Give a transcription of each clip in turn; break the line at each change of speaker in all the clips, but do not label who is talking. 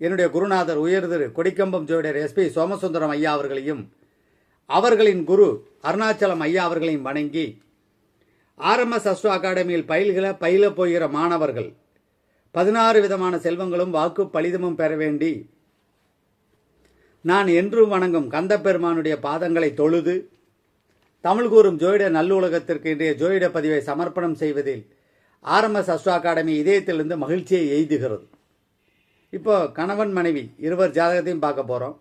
என்னுடைய குருநாதர் உயர் திரு கொடிக்கம்பம் ஜோதிடர் எஸ்பி சோமசுந்தரம் ஐயா அவர்களையும் அவர்களின் குரு அருணாச்சலம் ஐயா அவர்களையும் வணங்கி ஆர்எம்எஸ் அஸ்ட்ரோ அகாடமியில் பயில்கிற பயில போகிற மாணவர்கள் பதினாறு விதமான செல்வங்களும் வாக்கு பலிதமும் பெற வேண்டி நான் என்றும் வணங்கும் கந்தப்பெருமானுடைய பாதங்களை தொழுது தமிழ் கூறும் ஜோயிட நல்லுலகத்திற்கு இன்றைய ஜோயிட பதிவை சமர்ப்பணம் செய்வதில் ஆர்எம்எஸ் அஸ்ட்ரோ அகாடமி இதயத்திலிருந்து மகிழ்ச்சியை எய்துகிறது. இப்போ கணவன் மனைவி இருவர் ஜாதகத்தையும் பார்க்க போகிறோம்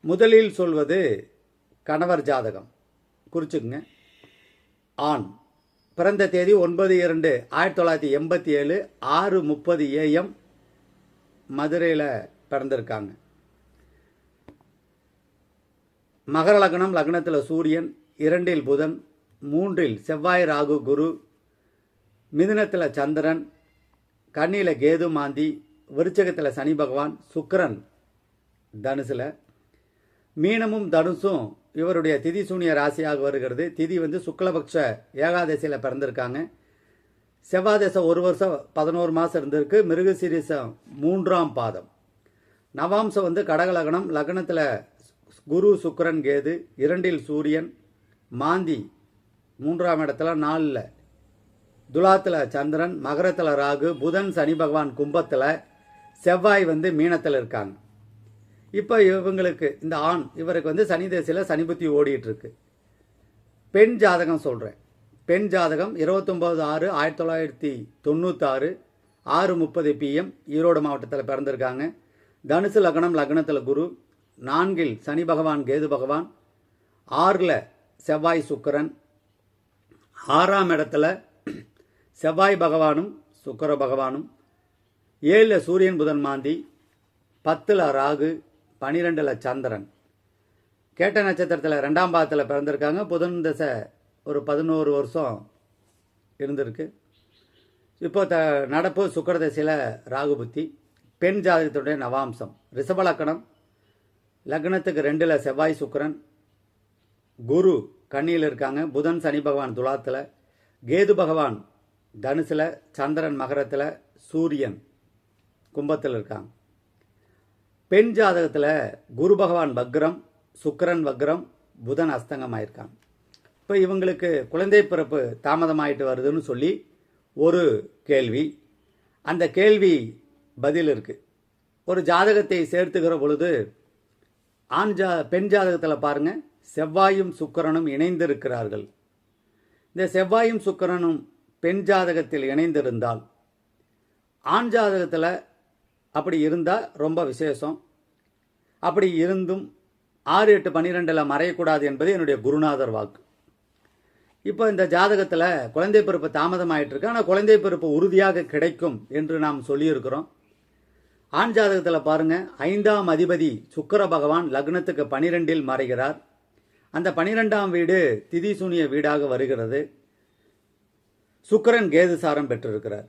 முதலில் சொல்வது கணவர் ஜாதகம். குறிச்சுக்குங்க. ஆண். பிறந்த தேதி ஒன்பது இரண்டு ஆயிரத்தி தொள்ளாயிரத்தி எண்பத்தி ஏழு ஆறு முப்பது ஏஎம் மதுரையில் பிறந்திருக்காங்க. மகர லக்னம் லக்னத்தில் சூரியன் இரண்டில் புதன் மூன்றில் செவ்வாய் ராகு குரு மிதுனத்தில் சந்திரன் கண்ணியில் கேது மாந்தி விருச்சகத்தில் சனி பகவான் சுக்கரன் தனுசில். மீனமும் தனுசும் இவருடைய திதி சூனிய ராசியாக வருகிறது. திதி வந்து சுக்லபக்ஷ ஏகாதசியில் பிறந்திருக்காங்க. செவ்வாதசம் ஒரு வருஷம் பதினோரு மாதம் இருந்திருக்கு. மிருகசீரிசம் மூன்றாம் பாதம். நவாம்சம் வந்து கடகலகணம். லக்னத்தில் குரு சுக்கரன் கேது இரண்டில் சூரியன் மாந்தி மூன்றாம் இடத்துல நாலில். துலாத்தில் சந்திரன் மகரத்தில் ராகு புதன் சனி பகவான் கும்பத்தில். செவ்வாய் வந்து மீனத்தில் இருக்காங்க. இப்போ இவங்களுக்கு இந்த ஆண் இவருக்கு வந்து சனி தேசியில் சனி புத்தி ஓடிட்டுருக்கு. பெண் ஜாதகம் சொல்கிறேன் பெண் ஜாதகம் இருபத்தொம்போது ஆறு ஆயிரத்தி தொள்ளாயிரத்தி தொண்ணூத்தாறு ஆறு முப்பது பிஎம் ஈரோடு மாவட்டத்தில் பிறந்திருக்காங்க. தனுசு லக்னம் லக்னத்தில் குரு நான்கில் சனி பகவான் கேது பகவான் ஆறில் செவ்வாய் சுக்கரன் ஆறாம் இடத்துல செவ்வாய் பகவானும் சுக்கர பகவானும் ஏழில் சூரியன் புதன் மாந்தி பத்தில் ராகு பனிரெண்டில் சந்திரன். கேட்ட நட்சத்திரத்தில் ரெண்டாம் பாதத்தில் பிறந்திருக்காங்க. புதன் தசை ஒரு பதினோரு வருஷம் இருந்திருக்கு. இப்போ த நடப்பு சுக்கர தசையில் ராகு புத்தி. பெண் ஜாதகத்துடைய நவாம்சம். ரிஷபலக்கணம் லக்னத்துக்கு ரெண்டில் செவ்வாய் சுக்கரன். குரு கன்னியில் இருக்காங்க. புதன் சனி பகவான் துலாத்தில். கேது பகவான் தனுசில் சந்திரன் மகரத்தில் சூரியன். கும்பத்தில் இருக்காங்க பெண் ஜாதகத்தில் குரு பகவான் வக்ரம் சுக்கிரன் வக்ரம் புதன் அஸ்தங்கமாயிருக்காங்க. இப்போ இவங்களுக்கு குழந்தை பிறப்பு தாமதமாயிட்டு வருதுன்னு சொல்லி ஒரு கேள்வி. அந்த கேள்வி பதில் இருக்குது ஒரு ஜாதகத்தை சேர்த்துக்கிற பொழுது ஆண் ஜா பெண் ஜாதகத்தில் பாருங்கள் செவ்வாயும் சுக்கிரனும் இணைந்திருக்கிறார்கள். இந்த செவ்வாயும் சுக்கரனும் பெண் ஜாதகத்தில் இணைந்திருந்தால் ஆண் ஜாதகத்தில் அப்படி இருந்தால் ரொம்ப விசேஷம். அப்படி இருந்தும் ஆறு எட்டு பன்னிரெண்டில் மறையக்கூடாது என்பது என்னுடைய குருநாதர் வாக்கு. இப்போ இந்த ஜாதகத்தில் குழந்தை பிறப்பு தாமதமாயிட்டு இருக்கு ஆனால் குழந்தை பிறப்பு உறுதியாக கிடைக்கும் என்று நாம் சொல்லியிருக்கிறோம். ஆண் ஜாதகத்தில் பாருங்க ஐந்தாம் அதிபதி சுக்கர பகவான் லக்னத்துக்கு பனிரெண்டில் மறைகிறார். அந்த பனிரெண்டாம் வீடு திதி சூனிய வீடாக வருகிறது. சுக்கரன் கேது சாரம் பெற்றிருக்கிறார்.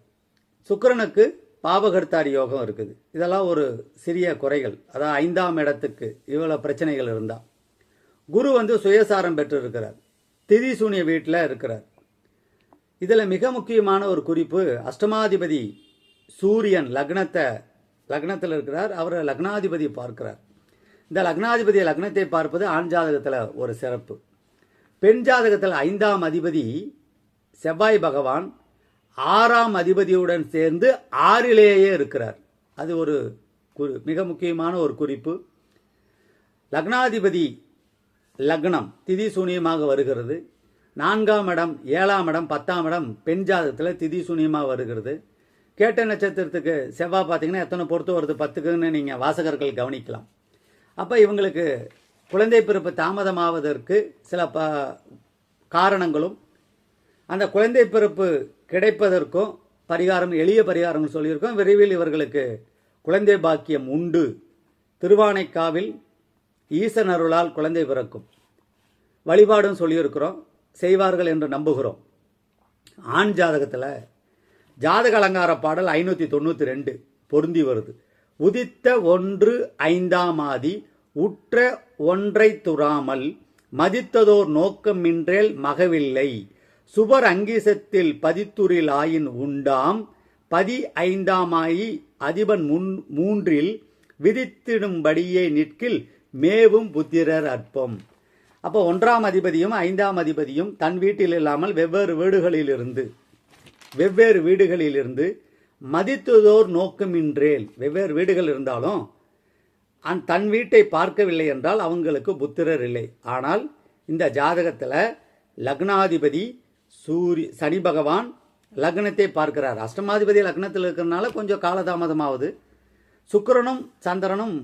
சுக்கரனுக்கு பாபகர்த்தாரி யோகம் இருக்குது. இதெல்லாம் ஒரு சிறிய குறைகள். அதாவது ஐந்தாம் இடத்துக்கு இவ்வளோ பிரச்சனைகள் இருந்தால் குரு வந்து சுயசாரம் பெற்றிருக்கிறார். திதி சூனிய வீட்டில் இருக்கிறார். இதில் மிக முக்கியமான ஒரு குறிப்பு அஷ்டமாதிபதி சூரியன் லக்னத்தை லக்னத்தில் இருக்கிறார். அவரை லக்னாதிபதி பார்க்கிறார். இந்த லக்னாதிபதி லக்னத்தை பார்ப்பது ஆண் ஜாதகத்தில் ஒரு சிறப்பு. பெண் ஜாதகத்தில் ஐந்தாம் அதிபதி செவ்வாய் பகவான் ஆறாம் அதிபதியுடன் சேர்ந்து ஆறிலேயே இருக்கிறார். அது ஒரு குறி மிக முக்கியமான ஒரு குறிப்பு. லக்னாதிபதி லக்னம் திதி சூனியமாக வருகிறது. நான்காம் இடம் ஏழாம் இடம் பத்தாம் இடம் பெண் ஜாதகத்தில் திதி சூனியமாக வருகிறது. கேட்ட நட்சத்திரத்துக்கு செவ்வாய் பார்த்தீங்கன்னா எத்தனை பொறுத்து வருது பத்துக்குன்னு நீங்கள் வாசகர்கள் கவனிக்கலாம். அப்போ இவங்களுக்கு குழந்தை பிறப்பு தாமதமாவதற்கு சில ப காரணங்களும் அந்த குழந்தை பிறப்பு கிடைப்பதற்கும் பரிகாரம் எளிய பரிகாரம் சொல்லியிருக்கோம். விரைவில் இவர்களுக்கு குழந்தை பாக்கியம் உண்டு. திருவானைக்காவில் ஈசன் அருளால் குழந்தை பிறக்கும். வழிபாடும் சொல்லியிருக்கிறோம். செய்வார்கள் என்று நம்புகிறோம். ஆண் ஜாதகத்தில் ஜாதக அலங்கார பாடல் ஐநூற்றி தொண்ணூற்றி ரெண்டு பொருந்தி வருது. உதித்த ஒன்று ஐந்தாம் ஆதி உற்ற ஒன்றை துறாமல் மதித்ததோர் நோக்கமின்றேல் மகவில்லை. சுபர் அங்கிசத்தில் பதித்துரில் ஆயின் உண்டாம். பதி ஐந்தாமாயி அதிபன் முன் மூன்றில் விதித்திடும்படியே நிற்கில் மேவும் புத்திரர் அற்பம். அப்போ ஒன்றாம் அதிபதியும் ஐந்தாம் அதிபதியும் தன் வீட்டில் இல்லாமல் வெவ்வேறு வீடுகளிலிருந்து வெவ்வேறு வீடுகளிலிருந்து மதித்ததோர் நோக்கமின்றேல் வெவ்வேறு வீடுகள் இருந்தாலும் அந் தன் வீட்டை பார்க்கவில்லை என்றால் அவங்களுக்கு புத்திரர் இல்லை. ஆனால் இந்த ஜாதகத்தில் லக்னாதிபதி சூரிய சனி பகவான் லக்னத்தை பார்க்கிறார். அஷ்டமாதிபதி லக்னத்தில் இருக்கிறனால கொஞ்சம் காலதாமதமாகுது சுக்கரனும் சந்திரனும்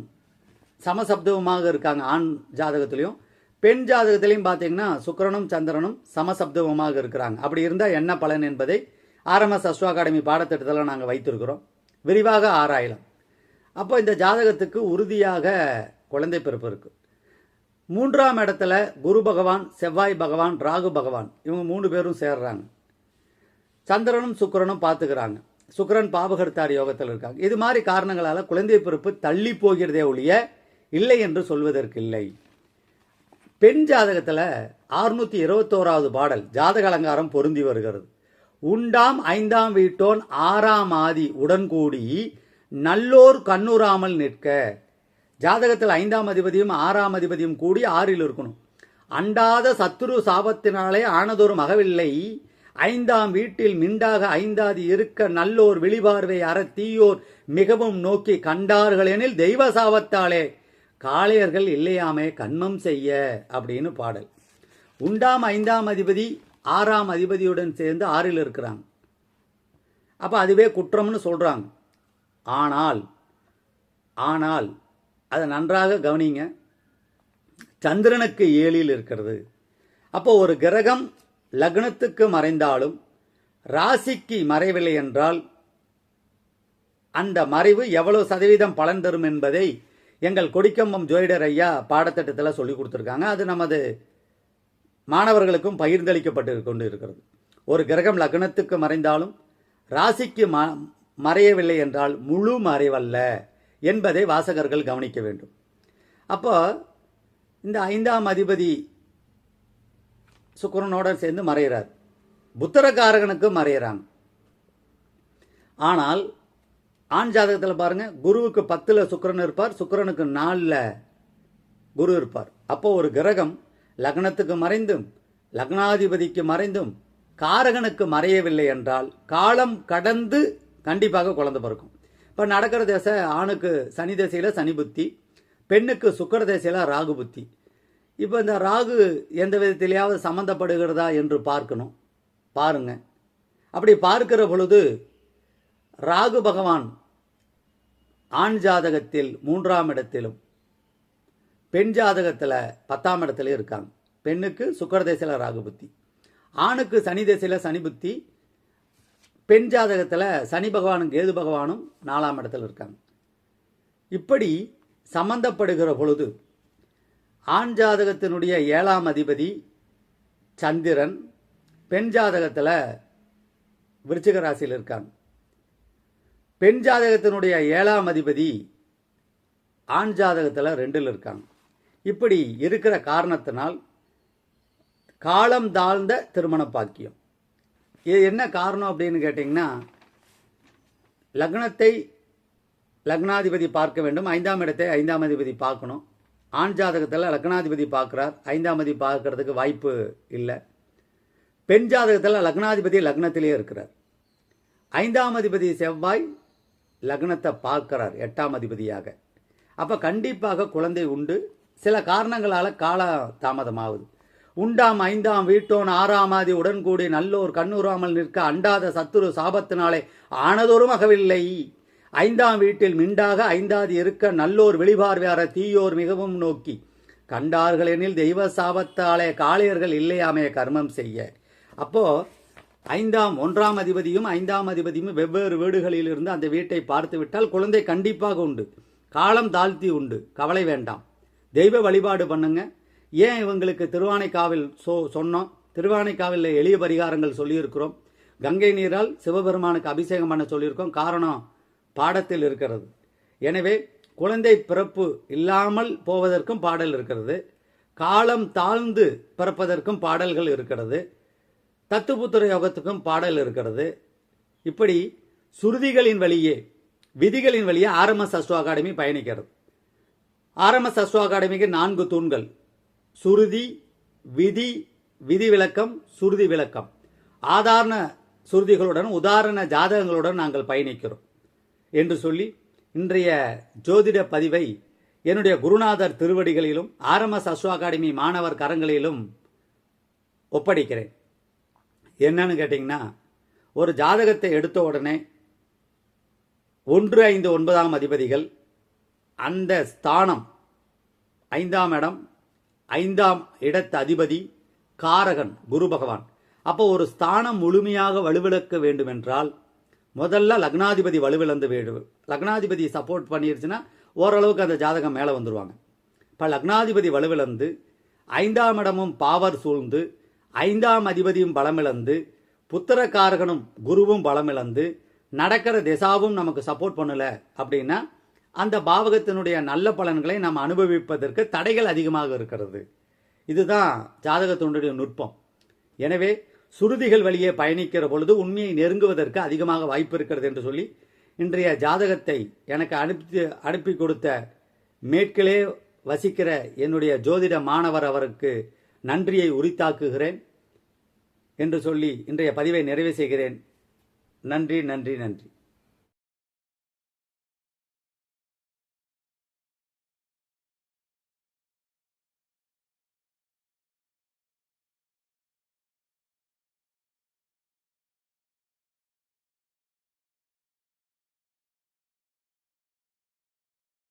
சமசப்தவமாக இருக்காங்க ஆண் ஜாதகத்திலையும். பெண் ஜாதகத்திலையும் பார்த்தீங்கன்னா சுக்கரனும் சந்திரனும் சமசப்தவமாக இருக்கிறாங்க. அப்படி இருந்தால் என்ன பலன் என்பதை ஆர்எம்எஸ் அஸ்வ அகாடமி பாடத்திட்டத்தில் நாங்கள் வைத்திருக்கிறோம். விரிவாக ஆராயலாம். அப்போ இந்த ஜாதகத்துக்கு உறுதியாக குழந்தை பிறப்பு இருக்குது மூன்றாம் இடத்துல குரு பகவான் செவ்வாய் பகவான் ராகு பகவான் இவங்க மூணு பேரும் சேர்றாங்க. சந்திரனும் சுக்கிரனும் பார்த்துக்கிறாங்க. சுக்கரன் பாபகர்த்தார் யோகத்தில் இருக்காங்க. இது மாதிரி காரணங்களால் குழந்தை பிறப்பு தள்ளி போகிறதே ஒழிய இல்லை என்று சொல்வதற்கு இல்லை பெண் ஜாதகத்தில் ஆறுநூற்றி இருபத்தோராவது பாடல் ஜாதக அலங்காரம் பொருந்தி வருகிறது. உண்டாம் ஐந்தாம் வீட்டோன் ஆறாம் ஆதி உடன்கூடி நல்லோர் கண்ணுறாமல் நிற்க ஜாதகத்தில் ஐந்தாம் அதிபதியும் ஆறாம் அதிபதியும் கூடி ஆறில் இருக்கணும். அண்டாத சத்துரு சாபத்தினாலே ஆனதொரு மகவில்லை. ஐந்தாம் வீட்டில் மிண்டாக ஐந்தாதி இருக்க நல்லோர் விழிபார்வை அற தீயோர் மிகவும் நோக்கி கண்டார்களெனில் தெய்வ சாபத்தாலே காளையர்கள் இல்லையாமே கண்மம் செய்ய அப்படின்னு பாடல். உண்டாம் ஐந்தாம் அதிபதி ஆறாம் அதிபதியுடன் சேர்ந்து ஆறில் இருக்கிறாங்க. அப்போ அதுவே குற்றம்னு சொல்கிறாங்க ஆனால் ஆனால் அதை நன்றாக கவனிங்க. சந்திரனுக்கு ஏழில் இருக்கிறது. அப்போ ஒரு கிரகம் லக்னத்துக்கு மறைந்தாலும் ராசிக்கு மறைவில்லை என்றால் அந்த மறைவு எவ்வளவு சதவீதம் பலன் தரும் என்பதை எங்கள் கொடிக்கம்பம் ஜோயிடர் ஐயா பாடத்திட்டத்தில் சொல்லி கொடுத்துருக்காங்க. அது நமது மாணவர்களுக்கும் பகிர்ந்தளிக்கப்பட்டு கொண்டு இருக்கிறது ஒரு கிரகம் லக்னத்துக்கு மறைந்தாலும் ராசிக்கு மறையவில்லை என்றால் முழு மறைவல்ல. என்பதை வாசகர்கள் கவனிக்க வேண்டும். அப்போ இந்த ஐந்தாம் அதிபதி சுக்கரனோட சேர்ந்து மறைகிறார் புத்திரகாரகனுக்கு மறையிறாங்க. ஆனால் ஆண் ஜாதகத்தில் பாருங்க குருவுக்கு பத்தில் சுக்கரன் இருப்பார் சுக்கரனுக்கு நாலில் குரு இருப்பார். அப்போ ஒரு கிரகம் லக்னத்துக்கு மறைந்தும் லக்னாதிபதிக்கு மறைந்தும் காரகனுக்கு மறையவில்லை என்றால் காலம் கடந்து கண்டிப்பாக குழந்தை பிறக்கும். இப்போ நடக்கிற திசை ஆணுக்கு சனி திசையில் சனி புத்தி பெண்ணுக்கு சுக்கர திசையில் ராகு புத்தி. இப்போ இந்த ராகு எந்த விதத்திலேயாவது சம்மந்தப்படுகிறதா என்று பார்க்கணும். பாருங்க. அப்படி பார்க்கிற பொழுது ராகு பகவான் ஆண் ஜாதகத்தில் மூன்றாம் இடத்திலும் பெண் ஜாதகத்தில் பத்தாம் இடத்துல இருக்காங்க. பெண்ணுக்கு சுக்கர திசையில் ராகு புத்தி. ஆணுக்கு சனி திசையில் சனி புத்தி பெண் ஜாதகத்தில் சனி பகவானும் கேது பகவானும் நாலாம் இடத்துல இருக்காங்க. இப்படி சம்பந்தப்படுகிற பொழுது ஆண் ஜாதகத்தினுடைய ஏழாம் அதிபதி சந்திரன் பெண் ஜாதகத்தில் விருச்சிக ராசியில் இருக்காங்க. பெண் ஜாதகத்தினுடைய ஏழாம் அதிபதி ஆண் ஜாதகத்தில் ரெண்டில் இருக்காங்க. இப்படி இருக்கிற காரணத்தினால் காலம் தாழ்ந்த திருமண பாக்கியம். இது என்ன காரணம் அப்படின்னு கேட்டிங்கன்னா லக்னத்தை லக்னாதிபதி பார்க்க வேண்டும். ஐந்தாம் இடத்தை ஐந்தாம் அதிபதி பார்க்கணும். ஆண் ஜாதகத்தில் லக்னாதிபதி பார்க்குறார். ஐந்தாம் அதிபதி பார்க்கறதுக்கு வாய்ப்பு இல்லை. பெண் ஜாதகத்தில் லக்னாதிபதி லக்னத்திலே இருக்கிறார். ஐந்தாம் அதிபதி செவ்வாய் லக்னத்தை பார்க்கிறார் எட்டாம் அதிபதியாக. அப்போ கண்டிப்பாக குழந்தை உண்டு. சில காரணங்களால் கால தாமதமாகுது உண்டாம் ஐந்தாம் வீட்டோன் ஆறாம் ஆதி உடன்கூடி நல்லோர் கண்ணுறாமல் நிற்க அண்டாத சத்துரு சாபத்தினாலே ஆனதொரும் அகவில்லை ஐந்தாம் வீட்டில் மிண்டாக ஐந்தாதி இருக்க நல்லோர் வெளிபார்வையார தீயோர் மிகவும் நோக்கி கண்டார்களெனில் தெய்வ சாபத்தாலே காளையர்கள் இல்லையாமே கர்மம் செய்ய. அப்போ ஐந்தாம் ஒன்றாம் அதிபதியும் ஐந்தாம் அதிபதியும் வெவ்வேறு வீடுகளில் இருந்து அந்த வீட்டை பார்த்து விட்டால் குழந்தை கண்டிப்பாக உண்டு. காலம் தாழ்த்தி உண்டு. கவலை வேண்டாம். தெய்வ வழிபாடு பண்ணுங்க. ஏன் இவங்களுக்கு திருவானைக்காவில் சொ சொன்னோம்? திருவானைக்காவில் எளிய பரிகாரங்கள் சொல்லியிருக்கிறோம். கங்கை நீரால் சிவபெருமானுக்கு அபிஷேகம் பண்ண சொல்லியிருக்கோம். காரணம் பாடத்தில் இருக்கிறது. எனவே குழந்தை பிறப்பு இல்லாமல் போவதற்கும் பாடல் இருக்கிறது. காலம் தாழ்ந்து பிறப்பதற்கும் பாடல்கள் இருக்கிறது. தத்துப்புத்திர யோகத்துக்கும் பாடல் இருக்கிறது. இப்படி சுருதிகளின் வழியே விதிகளின் வழியே ஆர்எம்எஸ் அஸ்ட்ரோ அகாடமி பயணிக்கிறது. ஆர்எம்எஸ் அஸ்ட்ரோ அகாடமிக்கு நான்கு தூண்கள். சுருதி விதி விதி விளக்கம் சுருதி விளக்கம். ஆதாரண சுருதிகளுடன் உதாரண ஜாதகங்களுடன் நாங்கள் பயணிக்கிறோம். என்று சொல்லி இன்றைய ஜோதிட பதிவை என்னுடைய குருநாதர் திருவடிகளிலும் ஆர்எம்எஸ் அஸ்வா அகாடமி மாணவர் கரங்களிலும் ஒப்படைக்கிறேன். என்னன்னு கேட்டிங்கன்னா ஒரு ஜாதகத்தை எடுத்த உடனே ஒன்று ஐந்து ஒன்பதாம் அதிபதிகள் அந்த ஸ்தானம் ஐந்தாம் இடம் ஐந்தாம் இடத்த அதிபதி காரகன் குரு பகவான். அப்போ ஒரு ஸ்தானம் முழுமையாக வலுவிழக்க வேண்டுமென்றால் முதல்ல லக்னாதிபதி வலுவிழந்து வேண்டும் லக்னாதிபதி சப்போர்ட் பண்ணிருச்சுன்னா ஓரளவுக்கு அந்த ஜாதகம் மேலே வந்துடுவாங்க இப்போ லக்னாதிபதி வலுவிழந்து ஐந்தாம் இடமும் பாவர் சூழ்ந்து ஐந்தாம் அதிபதியும் பலமிழந்து புத்திரக்காரகனும் குருவும் பலமிழந்து நடக்கிற திசாவும் நமக்கு சப்போர்ட் பண்ணல அப்படின்னா அந்த பாவகத்தினுடைய நல்ல பலன்களை நாம் அனுபவிப்பதற்கு தடைகள் அதிகமாக இருக்கிறது. இதுதான் ஜாதகத்தினுடைய நுட்பம். எனவே சுருதிகள் வழியே பயணிக்கிற பொழுது உண்மையை நெருங்குவதற்கு அதிகமாக வாய்ப்பு இருக்கிறது என்று சொல்லி இன்றைய ஜாதகத்தை எனக்கு அனுப்பி அனுப்பி கொடுத்த மேற்கிலே வசிக்கிற என்னுடைய ஜோதிட மாணவர் அவருக்கு நன்றியை உரித்தாக்குகிறேன் என்று சொல்லி இன்றைய பதிவை நிறைவு செய்கிறேன். நன்றி நன்றி நன்றி.